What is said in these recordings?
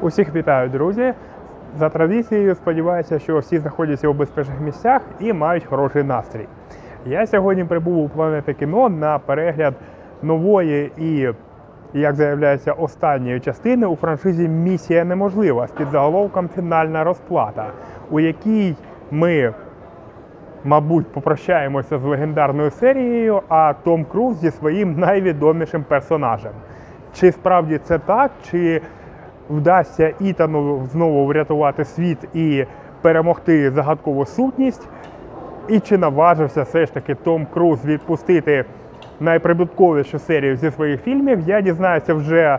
Усіх вітаю, друзі! За традицією сподіваюся, що всі знаходяться у безпечних місцях і мають хороший настрій. Я сьогодні прибув у планети кіно на перегляд нової і, як заявляється, останньої частини у франшизі Місія неможлива з підзаголовком Фінальна розплата, у якій ми, мабуть, попрощаємося з легендарною серією, а Том Круз зі своїм найвідомішим персонажем. Чи справді це так, чи вдасться Ітану знову врятувати світ і перемогти загадкову сутність? І чи наважився все ж таки Том Круз відпустити найприбутковішу серію зі своїх фільмів? Я дізнаюся вже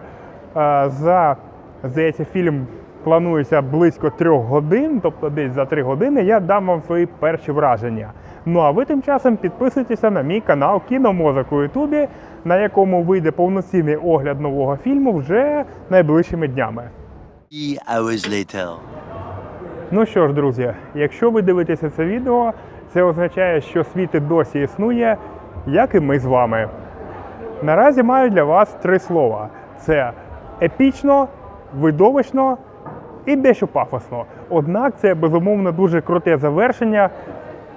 е, за здається, фільм планується близько трьох годин, тобто десь за три години я дам вам свої перші враження. Ну а ви тим часом підписуйтеся на мій канал Кіномозок у Ютубі, на якому вийде повноцінний огляд нового фільму вже найближчими днями. Hours later. Ну що ж, друзі, якщо ви дивитеся це відео, це означає, що світ і досі існує, як і ми з вами. Наразі маю для вас три слова: це епічно, видовищно і дещо пафосно. Однак це безумовно дуже круте завершення.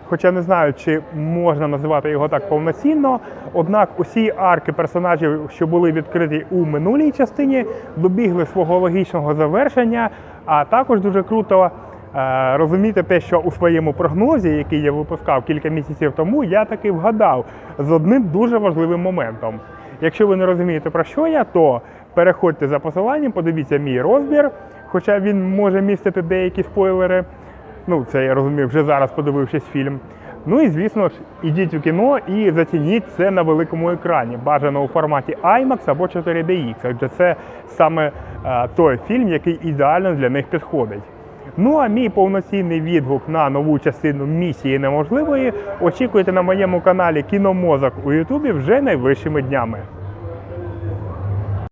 Хоча не знаю, чи можна називати його так повноцінно. Однак усі арки персонажів, що були відкриті у минулій частині, добігли свого логічного завершення. А також дуже круто е, розуміти те, що у своєму прогнозі, який я випускав кілька місяців тому, я таки вгадав з одним дуже важливим моментом. Якщо ви не розумієте про що я, то переходьте за посиланням, подивіться мій розбір, хоча він може містити деякі спойлери. Ну, це я розумію, вже зараз подивившись фільм. Ну і звісно ж, ідіть у кіно і зацініть це на великому екрані, бажано у форматі IMAX або 4DX, адже це саме е, той фільм, який ідеально для них підходить. Ну а мій повноцінний відгук на нову частину місії неможливої очікуйте на моєму каналі Кіномозок у Ютубі вже найближчими днями.